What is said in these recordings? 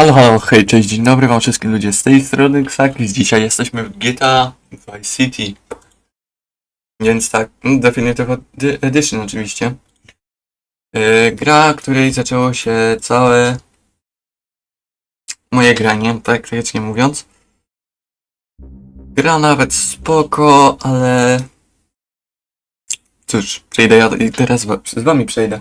Halo, halo, hej, cześć, dzień dobry wam wszystkim ludzie z tej strony Xakis. Dzisiaj jesteśmy w GTA Vice City. Więc tak, mm, Definitive Edi- Edition oczywiście. Yy, gra, której zaczęło się całe moje granie, tak teoretycznie mówiąc. Gra nawet spoko, ale... Cóż, przejdę ja i teraz z wami przejdę.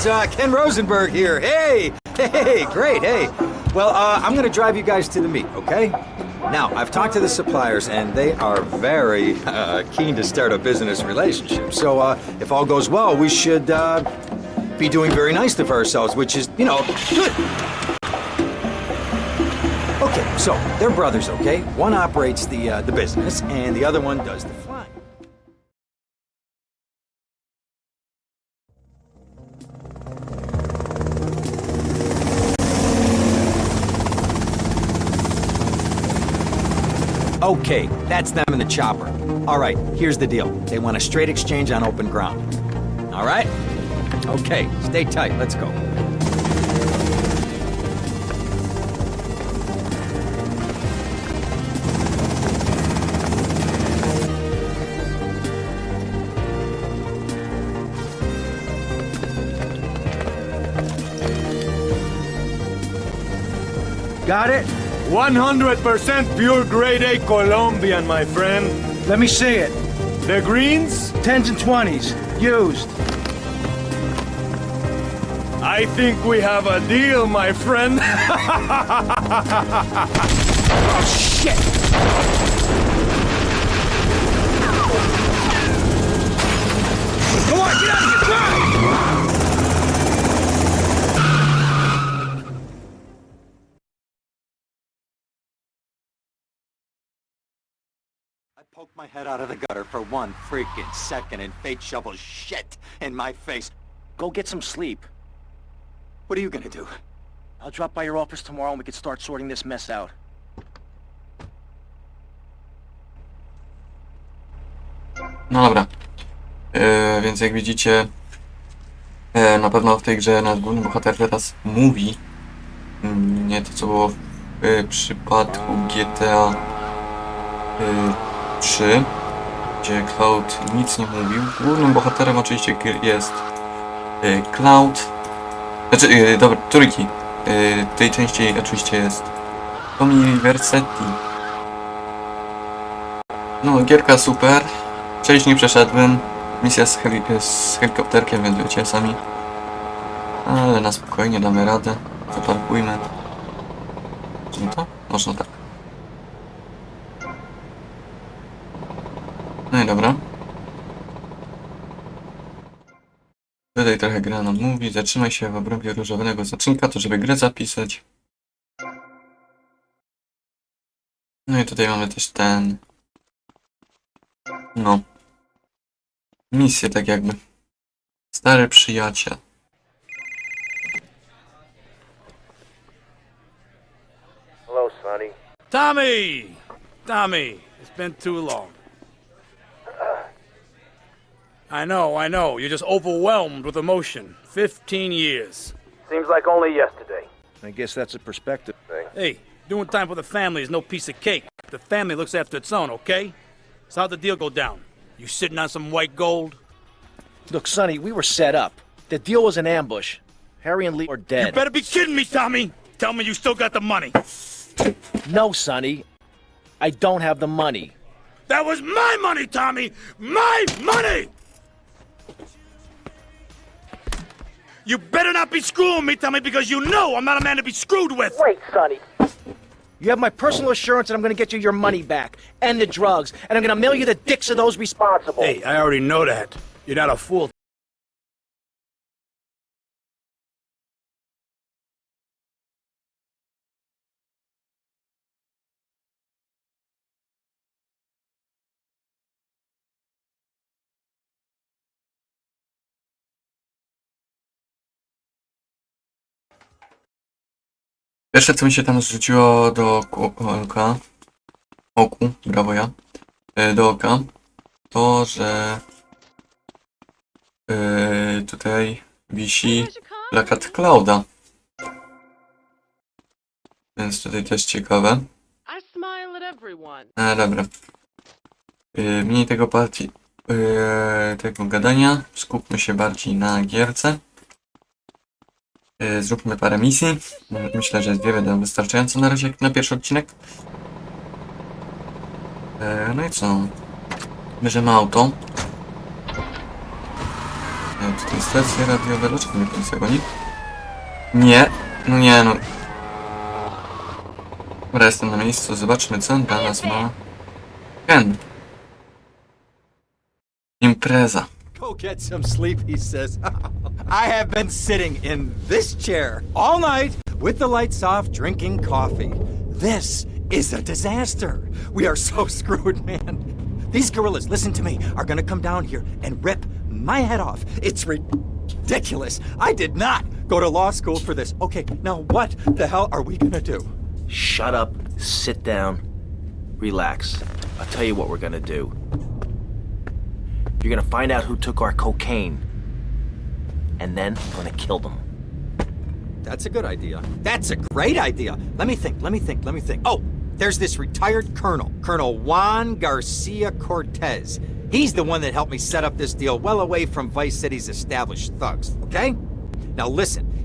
It's uh, Ken Rosenberg here. Hey, hey, great, hey. Well, uh, I'm gonna drive you guys to the meet, okay? Now, I've talked to the suppliers, and they are very uh, keen to start a business relationship. So, uh, if all goes well, we should uh, be doing very nicely for ourselves, which is, you know, good. Okay, so they're brothers, okay? One operates the uh, the business, and the other one does the Okay, that's them in the chopper. All right, here's the deal. They want a straight exchange on open ground. All right? Okay, stay tight. Let's go. Got it? 100% pure grade A Colombian, my friend. Let me see it. The greens, 10s and 20s. Used. I think we have a deal, my friend. oh, shit! Come on, get out of here! Poked my head out of the gutter for one freaking second and fate shovels shit in my face. Go get some sleep. What are you gonna do? I'll drop by your office tomorrow and we can start sorting this mess out. No dobra. E, więc jak widzicie, e, na pewno w tej grze nasz główny bohater teraz mówi. Nie to co było w e, przypadku GTA 3, gdzie Cloud nic nie mówił. Głównym bohaterem oczywiście jest e, Cloud. Znaczy, e, dobra, trójki. E, tej części oczywiście jest Tommy Versetti. No, gierka super. Część nie przeszedłem. Misja z, heli- z helikopterkiem, więc wiecie sami. Ale na spokojnie damy radę. Zaparkujmy. Można tak. No i dobra. Tutaj trochę gra nam mówi. Zatrzymaj się w obrębie różowego znacznika, to żeby grę zapisać. No i tutaj mamy też ten... No. Misję tak jakby. Stary przyjaciel. Hello, Sonny. Tommy! Tommy! It's been too long. I know, I know. You're just overwhelmed with emotion. 15 years. Seems like only yesterday. I guess that's a perspective thing. Hey, doing time for the family is no piece of cake. The family looks after its own, okay? So how'd the deal go down? You sitting on some white gold? Look, Sonny, we were set up. The deal was an ambush. Harry and Lee are dead. You better be kidding me, Tommy! Tell me you still got the money. No, Sonny. I don't have the money. That was my money, Tommy! My money! You better not be screwing me, Tommy, because you know I'm not a man to be screwed with! Wait, Sonny. You have my personal assurance that I'm going to get you your money back and the drugs, and I'm going to mail you the dicks of those responsible. Hey, I already know that. You're not a fool. Pierwsze co mi się tam zrzuciło do oka, oku, brawo ja, e, do oka, to, że e, tutaj wisi plakat Clouda. Więc tutaj też ciekawe. E, dobra. E, mniej tego partii, e, tego gadania. Skupmy się bardziej na gierce. E, zróbmy parę misji. Myślę, że dwie będą wystarczające na razie na pierwszy odcinek. E, no i co? Bierzemy auto. E, tutaj stacje radiowe. Dlaczego mnie policja goni? Nie. No nie, no. Dobra, jestem na miejscu. Zobaczmy, co on dla nas ma. Ken. Impreza. Go get some sleep, he says. I have been sitting in this chair all night with the lights off, drinking coffee. This is a disaster. We are so screwed, man. These gorillas, listen to me, are gonna come down here and rip my head off. It's ridiculous. I did not go to law school for this. Okay, now what the hell are we gonna do? Shut up, sit down, relax. I'll tell you what we're to do. You're to find out who took our cocaine, and then I'm to kill them. That's a good idea. That's a great idea. Let me think, let me think, let me think. Oh, there's this retired colonel, Colonel Juan Garcia Cortez. He's the one that helped me set up this deal well away from Vice City's established thugs, okay? Now listen,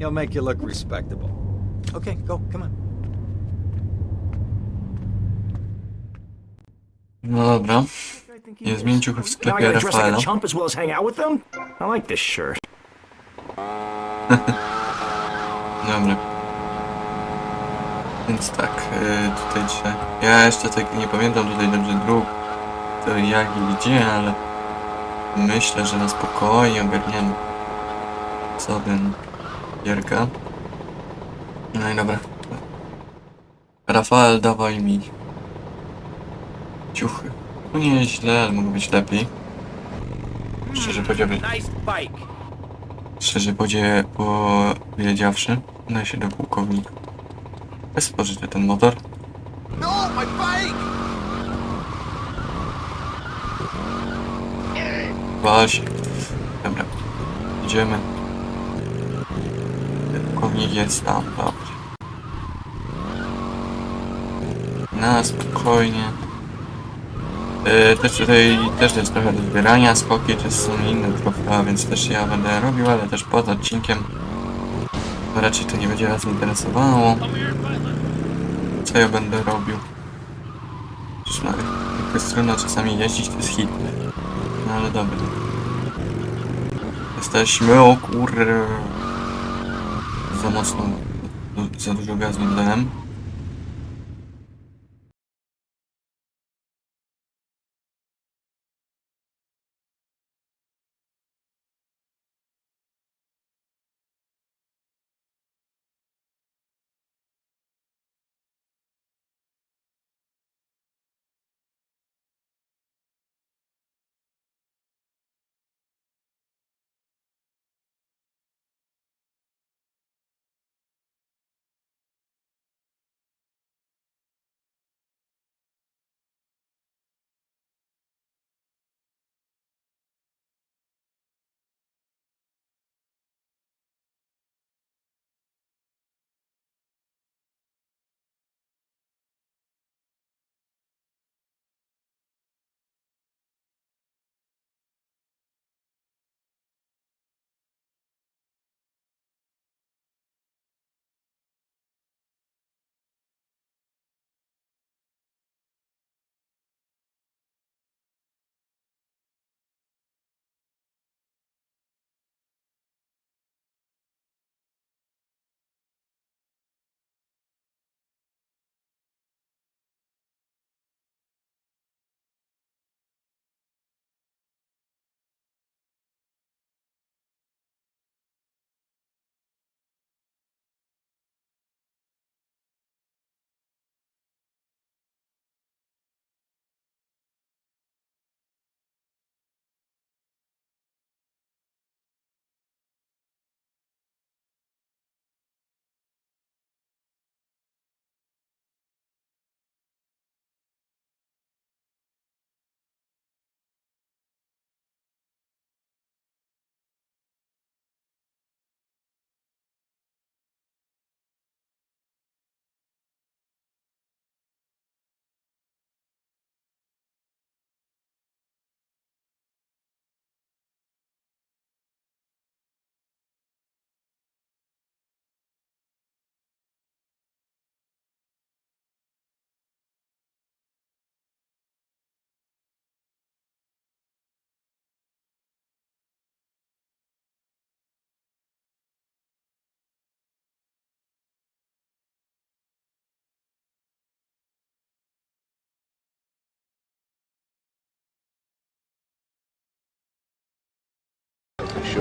He'll make you look respectable. Okay, go, come on. No dobra. Nie zmień ciuchy w sklepie Rafaela. chump as well as hang out with them? I like this shirt. Dobra. Więc tak, y, tutaj trzeba... Ja jeszcze tak nie pamiętam tutaj dobrze dróg, to jak i gdzie, ale myślę, że na spokojnie ogarniemy co ten gierka. No i dobra. Rafael, dawaj mi ciuchy. No nie źle, ale mogło być lepiej. Szczerze powiedziawszy. Szczerze powiedziawszy, da się do pułkownika. Ja spożyczę ten motor. No, my bike! Dobra. Idziemy. Pułkownik jest tam, dobrze. Na spokojnie. E, też tutaj też jest trochę do zbierania, skoki też są inne trofea, więc też ja będę robił, ale też poza odcinkiem. Bo raczej to nie będzie was interesowało. Co ja będę robił? Przecież na jak jest trudno czasami jeździć, to jest hit. No ale dobra. Jesteśmy, o kur... Za mocno, za dużo gazu dałem.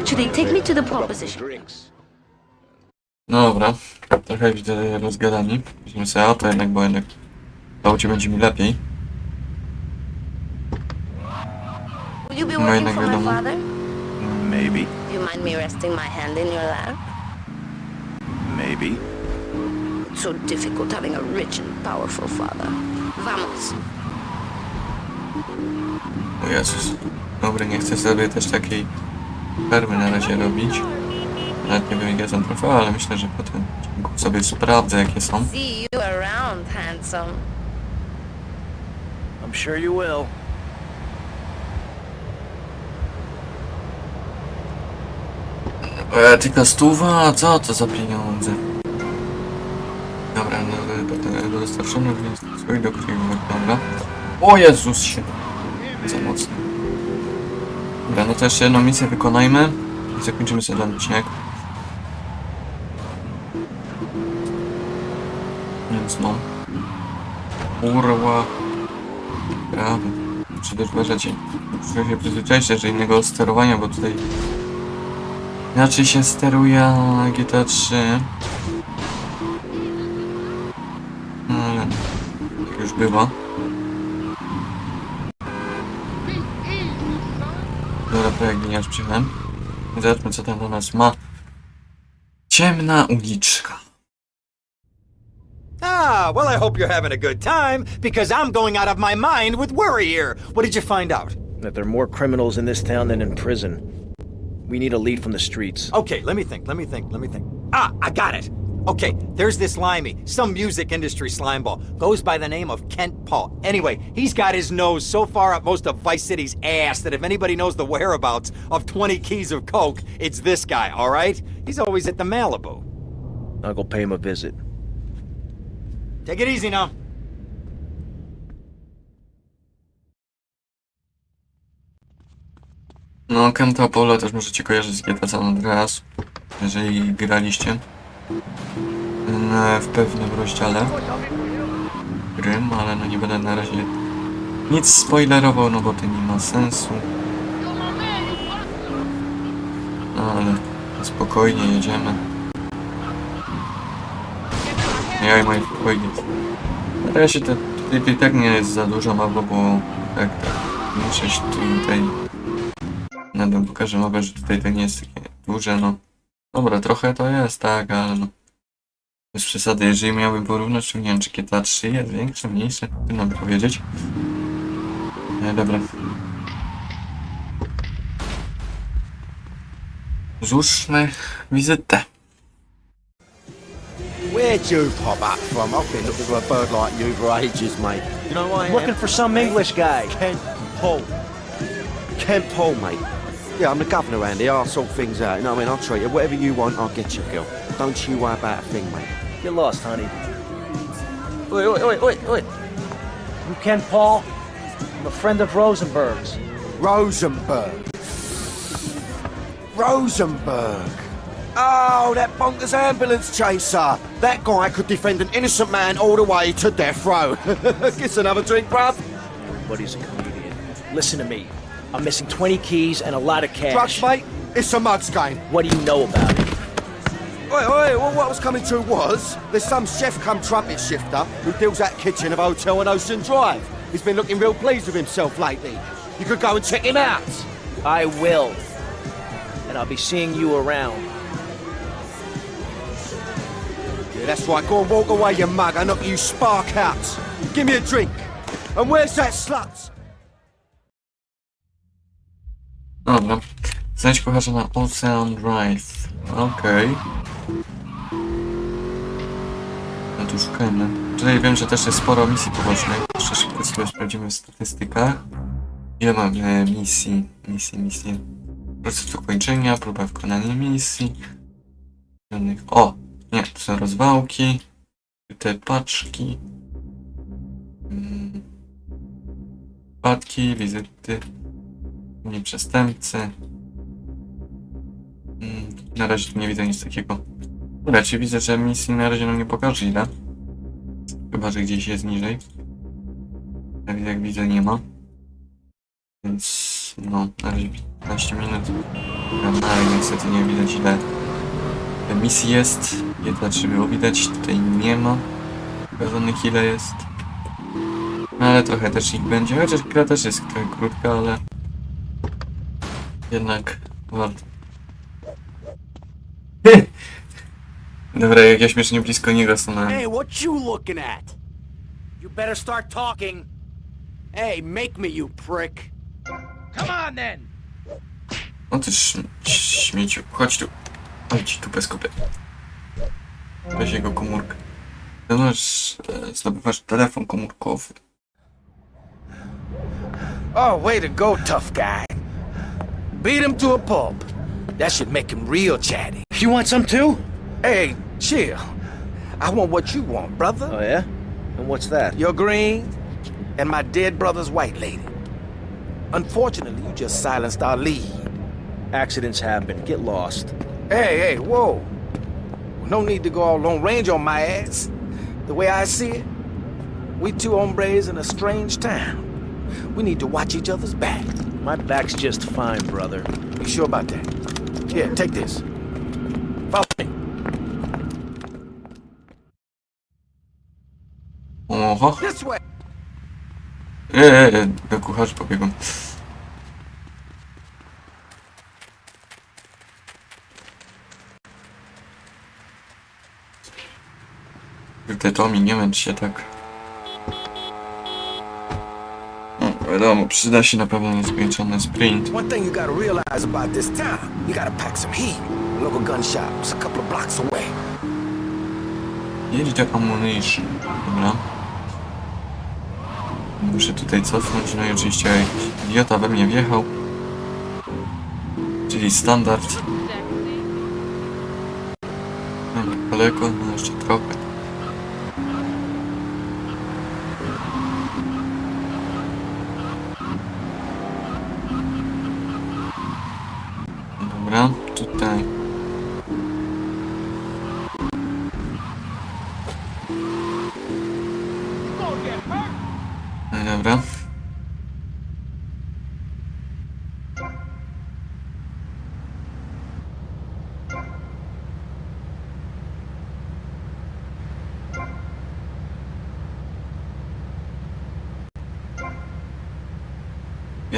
Actually, take me to the pole position. No dobra, trochę widzę rozgadani. Weźmy sobie auto jednak, bo jednak w aucie będzie mi lepiej. Will you be No, working jednak for my wiadomo. father? Maybe. Do you mind me resting my hand in your lap? Maybe. It's so difficult having a rich and powerful father. Vamos. O Jezus. Dobra, nie chcę sobie też takiej permy na razie robić. Nawet nie wiem jakie są trofea, ale myślę, że potem sobie sprawdzę jakie są. See you around, handsome. I'm sure you will. E, tylko stuwa? Co to za pieniądze? Dobra, no potem do dostarczonych więc swój do kryjówek, dobra. O Jezus się! Za mocno. Dobra, no to jeszcze jedną misję wykonajmy i zakończymy sobie ten odcinek. Więc no. Urła. Prawy. Czy też uważacie? Muszę się przyzwyczaić do innego sterowania, bo tutaj Inaczej się steruje na GTA 3. No ale już bywa. Dobra, to jak gliniarz przyjechałem. Zobaczmy co tam do nas ma. Ciemna uliczka. Ah, well, I hope you're having a good time because I'm going out of my mind with worry here. What did you find out? That there are more criminals in this town than in prison. We need a lead from the streets. Okay, let me think, let me think, let me think. Ah, I got it. Okay, there's this limey, some music industry slimeball. Goes by the name of Kent Paul. Anyway, he's got his nose so far up most of Vice City's ass that if anybody knows the whereabouts of 20 keys of coke, it's this guy, all right? He's always at the Malibu. I'll go pay him a visit. Take it easy now. No, Kenta Polo też możecie kojarzyć z GTA San Andreas, jeżeli graliście w pewnym rozdziale gry, ale no nie będę na razie nic spoilerował, no bo to nie ma sensu. No, ale spokojnie jedziemy. Ja i moje spokojnie. Na razie to tutaj tak nie jest za dużo mapy, bo tak, tak, większość tutaj Nadal pokażę mapę, że tutaj to nie jest takie duże, no. Dobra, trochę to jest, tak, ale no. Bez przesady, jeżeli miałbym porównać, to nie wiem, czy GTA 3 jest większe, mniejsze, trudno by powiedzieć. E, dobra. Złóżmy wizytę. Where'd you pop up from? I've been looking for a bird like you for ages, mate. You know am? Looking for some English guy. Kent Paul. Kent Paul, mate. Yeah, I'm the governor Andy. I'll sort things out. You know what I mean? I'll treat you. Whatever you want, I'll get you, girl. Don't you worry about a thing, mate. Get lost, honey. Wait, wait, wait, wait, wait. You Ken Paul? I'm a friend of Rosenberg's. Rosenberg. Rosenberg. Oh, that bonkers ambulance chaser. That guy could defend an innocent man all the way to death row. Gets another drink, bruv. Everybody's a comedian. Listen to me. I'm missing 20 keys and a lot of cash. Drugs, mate. It's a mug's game. What do you know about it? Wait, wait, well, what I was coming to was there's some chef come trumpet shifter who deals that kitchen of hotel on Ocean Drive. He's been looking real pleased with himself lately. You could go and check him out. I will. And I'll be seeing you around. Yeah, that's right. Go and walk away, you mug. I knock you spark out. Give me a drink. And where's that slut? Dobra. Znajdź kucharza na Ocean Drive. Okej. No tu szukajmy. Tutaj wiem, że też jest sporo misji pobocznych. Jeszcze szybko sobie sprawdzimy w statystykach. Ile mamy misji? Misji, misji. Proces ukończenia, próba wykonania misji. O! Nie, to są rozwałki. Te paczki. Mm. Wpadki, wizyty. Nie przestępcy. Mm, Na razie tu nie widzę nic takiego. Raczej widzę, że misji na razie nam nie pokaże ile. Chyba, że gdzieś jest niżej. Jak, jak widzę nie ma. Więc no, na razie 15 minut. Ale niestety nie widać ile misji jest. Jedna czy było widać, tutaj nie ma pokazanych ile jest. No ale trochę też ich będzie, chociaż gra też jest trochę krótka, ale jednak warto. Dobra, jak ja śmiesznie blisko niego stanąłem. Hey, what you looking at? You better start talking. Hey, make me, you prick. Come on then. No ty sz- śmieciu, chodź tu. Chodź tu bez kupy. Weź jego komórkę. Zdobywasz, e, zdobywasz telefon komórkowy. Oh, way to go, tough guy. Beat him to a pulp. That should make him real chatty. You want some too? Hey, chill. I want what you want, brother. Oh, yeah? And what's that? Your green and my dead brother's white lady. Unfortunately, you just silenced our lead. Accidents happen. Get lost. Hey, hey, whoa. No need to go all long range on my ass. The way I see it, we two hombres in a strange town. We need to watch each other's back. My back's just fine, brother. You sure about that? Here, take this. Follow me. Oho. This way. E, e, e, do kucharzy pobiegłem. Kurde, Tommy, nie męcz się tak. No, wiadomo, przyda się na pewno nieskończony sprint. One thing you gotta realize about this town, you gotta pack some heat. Local gun shop's a couple of blocks away. Jedź do ammunition. Dobra. Muszę tutaj cofnąć, no i oczywiście idiota we mnie wjechał. Czyli standard. No, daleko, no jeszcze trochę.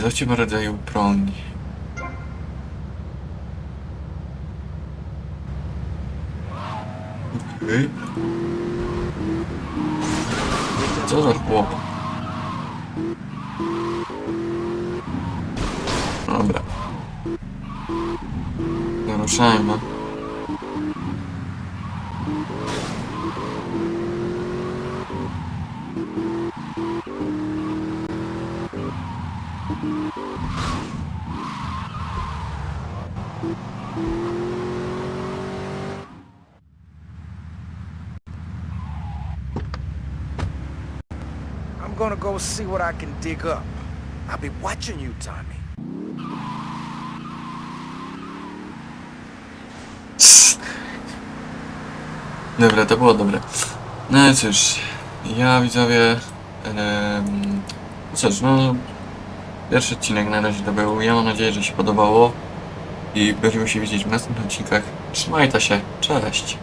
Właściwie rodzaju broni. Okej. Co za chłop? Dobra. Naruszajmy. I'm gonna go see what I can dig up. I'll be watching you, Tommy. Dobra, to było dobre. No i cóż, ja widzowie... em, cóż, no... Pierwszy odcinek na razie to był. Ja mam nadzieję, że się podobało. I będziemy się widzieć w następnych odcinkach. Trzymajcie się, cześć!